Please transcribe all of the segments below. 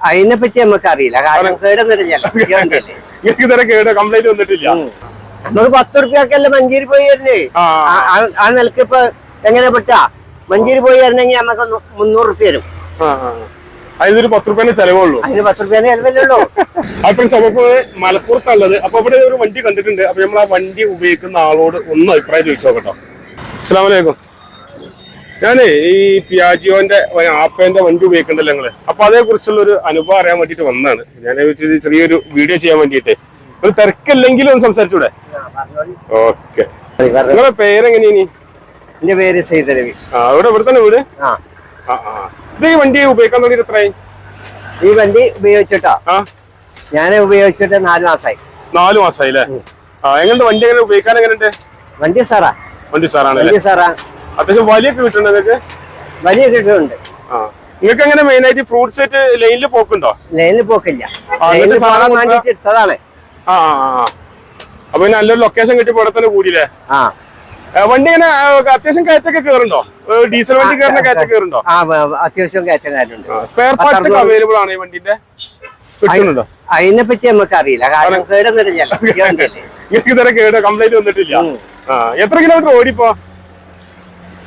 അതിനെ പറ്റി നമുക്ക് അറിയില്ല കാരണം കേടൊന്നിട്ടില്ല കേട് കംപ്ലൈന്റ് വന്നിട്ടില്ല. നമുക്ക് പത്ത് റുപ്യക്കല്ലേ മഞ്ചേരി പോയി വരുന്നേ? ആ. നിലയ്ക്ക് ഇപ്പൊ എങ്ങനെ പെട്ടാ? മഞ്ചേരി പോയി വരണമെങ്കിൽ നമുക്ക് മുന്നൂറ് റുപ്യ വരും. അതിനൊരു പത്ത് റുപ്യേന്റെ ചെലവുള്ളൂ. അതിന് പത്ത് റുപ്യ ചെലവല്ലേ ആ ഫ്രണ്ട്സ് അപ്പൊ മലപ്പുറത്തുള്ളത് അപ്പൊ ഇവിടെ ഒരു വണ്ടി കണ്ടിട്ടുണ്ട്. അപ്പൊ നമ്മൾ ആ വണ്ടി ഉപയോഗിക്കുന്ന ആളോട് ഒന്ന് അഭിപ്രായം ചോദിച്ചു നോക്കട്ടോ. അസ്സാം വലൈക്കും ഞാനേ ഈ പിയാജിയോന്റെ ആപ്പേന്റെ വണ്ടി ഉപയോഗിക്കണ്ടല്ലോ നിങ്ങൾ. അപ്പൊ അതേ കുറിച്ചുള്ള ഒരു അനുഭവം അറിയാൻ വേണ്ടിട്ട് വന്നതാണ്. ഞാൻ ചെറിയൊരു വീഡിയോ ചെയ്യാൻ വേണ്ടിട്ട് ഒരു തിരക്കില്ലെങ്കിലും ഒന്ന് സംസാരിച്ചൂടെ? ഓക്കെ. നിങ്ങളെ പേരെങ്ങനെയാണ് എന്റെ പേര് സൈതരവി ആ ഇവിടെ ഇവിടെ തന്നെ വീട്? ആ. ആ ആ. ഇത് ഈ വണ്ടി ഉപയോഗിക്കാൻ തുടങ്ങിയിട്ട് എത്രയായി? ഈ വണ്ടി ഉപയോഗിച്ചിട്ടാ? ആ. ഞാൻ ഉപയോഗിച്ചിട്ട് നാല് മാസമായി നാല് മാസമായി അല്ലേ ആ എങ്ങനെയുണ്ട്? വണ്ടി എങ്ങനെ ഉപയോഗിക്കാൻ എങ്ങനെയുണ്ട്? വണ്ടി സാറാ വണ്ടി സാറാണ് വണ്ടി സാറാ അത്യാവശ്യം വലിയൊക്കെ കിട്ടുന്നുണ്ട് നിങ്ങൾക്ക് വലിയ കിട്ടുന്നുണ്ട് ആ. നിങ്ങൾക്ക് എങ്ങനെ മെയിൻ ആയിട്ട് ഫ്രൂട്ട് സെറ്റ് ലൈനിൽ പോക്കുണ്ടോ? ലൈനിൽ പോക്കില്ല. ഇട്ടതാണ്. ആ അപ്പൊ നല്ലൊരു ലൊക്കേഷൻ കിട്ടി ഇവിടെ തന്നെ കൂടിയില്ലേ? വണ്ടി എങ്ങനെ അത്യാവശ്യം കയറ്റൊക്കെ കയറുണ്ടോ ഡീസൽ വണ്ടി കയറുന്ന കയറ്റ കയറുണ്ടോ അത്യാവശ്യം കയറ്റം കാര്യമുണ്ട് സ്പെയർ പാർട്സ് ഒക്കെ അവൈലബിൾ ആണ് ഈ വണ്ടിന്റെ? കിട്ടുന്നുണ്ടോ? അതിനെ പറ്റി നമുക്ക് അറിയില്ല കാരണം നിങ്ങൾക്ക് ഇതുവരെ കേട് കംപ്ലൈന്റ് വന്നിട്ടില്ല. എത്ര കിലോമീറ്റർ ഓടിപ്പോ?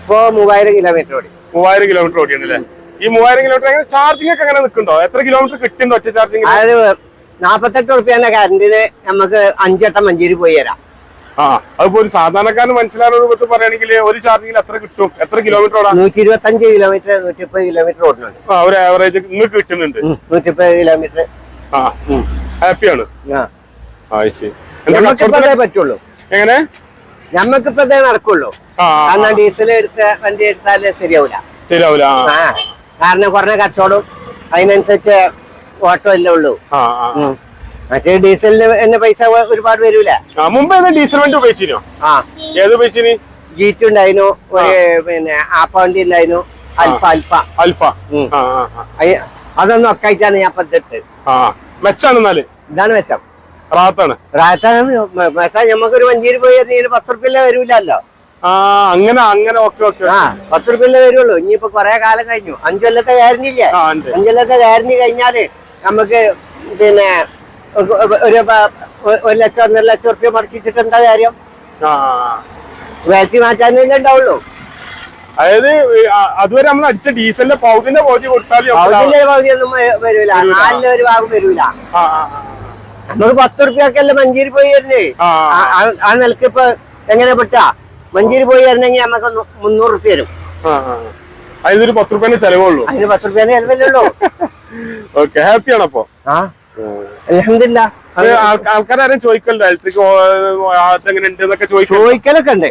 ഇപ്പോ മൂവായിരം കിലോമീറ്റർ ഓടി. മൂവായിരം കിലോമീറ്റർ ഓടിയുണ്ടല്ലേ ഈ മൂവായിരം കിലോമീറ്റർ അങ്ങനെ ചാർജിംഗ് ഒക്കെ അങ്ങനെ നിൽക്കുന്നുണ്ടോ? എത്ര കിലോമീറ്റർ കിട്ടുന്നുണ്ടോ ഒറ്റ ചാർജിംഗ് അതായത് നാപ്പത്തെട്ട് ഉറുപ്പ്യന്റെ കറണ്ടിന് നമുക്ക് അഞ്ചട്ടം മഞ്ചേരി പോയി തരാം ആ അതിപ്പോ ഒരു സാധാരണക്കാരന് മനസ്സിലാവുന്ന രൂപത്തിൽ പറയുകയാണെങ്കിൽ ഒരു ചാർജിങ്ങിൽ എത്ര കിട്ടും? എത്ര കിലോമീറ്റർ ഓടാം? നൂറ്റി ഇരുപത്തി അഞ്ച് കിലോമീറ്റർ നൂറ്റിപ്പത് കിലോമീറ്റർ ഓടുന്നുണ്ട്. ആ ഒരു ആവറേജ് നിങ്ങൾക്ക് കിട്ടുന്നുണ്ട്. നൂറ്റിപ്പത് കിലോമീറ്റർ ആ ഹാപ്പിയാണ് ആ. ശരി. പറ്റുള്ളൂ. എങ്ങനെ? ഞമ്മക്കിപ്പോ അതേ നടക്കുള്ളൂ. കാരണം ഡീസൽ എടുത്ത വണ്ടി എടുത്താലേ ശരിയാവൂല. ശരിയാവൂല കാരണം കുറഞ്ഞ കച്ചവടം അതിനനുസരിച്ച് ഓട്ടോ അല്ലേ ഉള്ളൂ. മറ്റേ ഡീസലിന് എന്നെ പൈസ ഒരുപാട് വരൂല. മുമ്പ് ഡീസൽ വണ്ടി ഉപയോഗിച്ചിരുന്നോ? ആ. ഏത് ഉപയോഗിച്ചിന്? ജീറ്റ് ഉണ്ടായിരുന്നു പിന്നെ ആപ്പ വണ്ടി ഉണ്ടായിരുന്നു അൽഫ അൽഫ. അൽഫ. അതൊന്നും ഒക്കെ ആയിട്ടാണ് ഞാൻ പദ്ധതി മെച്ചാണ് എന്നാൽ? ഇതാണ് മെച്ചം. റാത്താണ്. റാത്താണ് മെച്ചാ. നമുക്കൊരു വഞ്ചിയിൽ പോയി പത്ത് റുപ്യല്ലേ വരൂലല്ലോ. അങ്ങനെ അങ്ങനെ ഓക്കെ ഓക്കെ. ആ പത്ത് റുപ്യല്ലേ വരുള്ളൂ. ഇനിയിപ്പോ കൊറേ കാലം കഴിഞ്ഞു. അഞ്ചൊല്ലത്തെ ഗ്യാരണ്ടി ഇല്ലേ? ആ ഉണ്ട്. അഞ്ചു കൊല്ലത്തെ ഗ്യാരണ്ടി കഴിഞ്ഞാൽ നമുക്ക് പിന്നെ ഒരു ഒരു ലക്ഷം ഒന്നര ലക്ഷം റുപ്യ മടക്കിച്ചിട്ട് എന്താ കാര്യം? വേച്ചി മാറ്റാനല്ലേ ഉണ്ടാവുള്ളൂ. അതായത് അതുവരെ നമ്മൾ അടിച്ച ഡീസലിന്റെ പൗതിന്റെ പൗതി കൊടുത്താൽ പകുതിയൊന്നും വ- വരൂല. നാലിലെ ഒരു ഭാഗം വരൂല. നമുക്ക് പത്ത് റുപ്യക്കല്ലേ മഞ്ചേരി പോയി വരുന്നേ? ആ നിലയ്ക്ക് ഇപ്പൊ എങ്ങനെ പെട്ടാ? മഞ്ചേരി പോയി വരണമെങ്കിൽ നമുക്ക് മുന്നൂറ് റുപ്യ വരും. അതിനൊരു പത്ത് റുപ്യന്റെ ചെലവുള്ളൂ. അതിന് പത്ത് റുപ്യ ചെലവല്ലോ ഓക്കെ ഹാപ്പിയാണ് അപ്പൊ? അലഹമില്ല ആൾക്കാരും ചോദിക്കലുണ്ട്? ഇലക്ട്രിക് ചോദിക്കലൊക്കെ ഉണ്ട്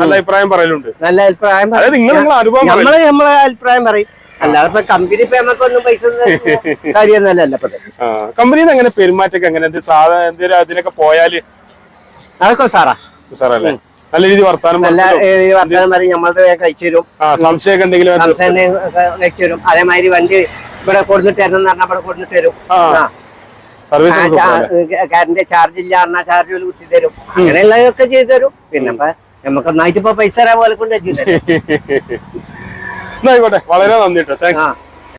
നല്ല അഭിപ്രായം പറയലുണ്ട്. നല്ല അഭിപ്രായം നിങ്ങൾ നമ്മൾ നമ്മളെ അഭിപ്രായം പറയും. അല്ലാതെ ഇപ്പൊ കമ്പനി ഇപ്പൊ നമുക്കൊന്നും പൈസ കാര്യമൊന്നുമല്ലല്ലോ. ആ, എങ്ങനെ പെരുമാറ്റൊക്കെ എങ്ങനെ? സാധാരണ എന്തെങ്കിലും അതിനൊക്കെ പോയാൽ? അതൊക്കെ സാറാ. സാറല്ലേ? നല്ല രീതി വർത്താനം നല്ല രീതി വർത്താനം വർത്തമാനം പറയും നമ്മളത് കഴിച്ചു തരും സംശയമൊക്കെ എന്തെങ്കിലും അത് കഴിച്ചു തരും അതേമാതിരി വണ്ടി ഇവിടെ കൊടുത്തിട്ട് തരണം എന്ന് പറഞ്ഞാൽ ഇവിടെ കൊടുത്തിട്ട് തരും? കറണ്ട് ചാർജ് ഇല്ല പറഞ്ഞാൽ ചാർജ് ഒരു കുത്തി തരും. അങ്ങനെയുള്ളതൊക്കെ ചെയ്തു തരും. പിന്നെ നമുക്ക് നന്നായിട്ട് ഇപ്പൊ പൈസ തരാൻ പോലെ കൊണ്ട് ആയിക്കോട്ടെ. വളരെ നന്ദി കേട്ടോ താങ്ക്സ്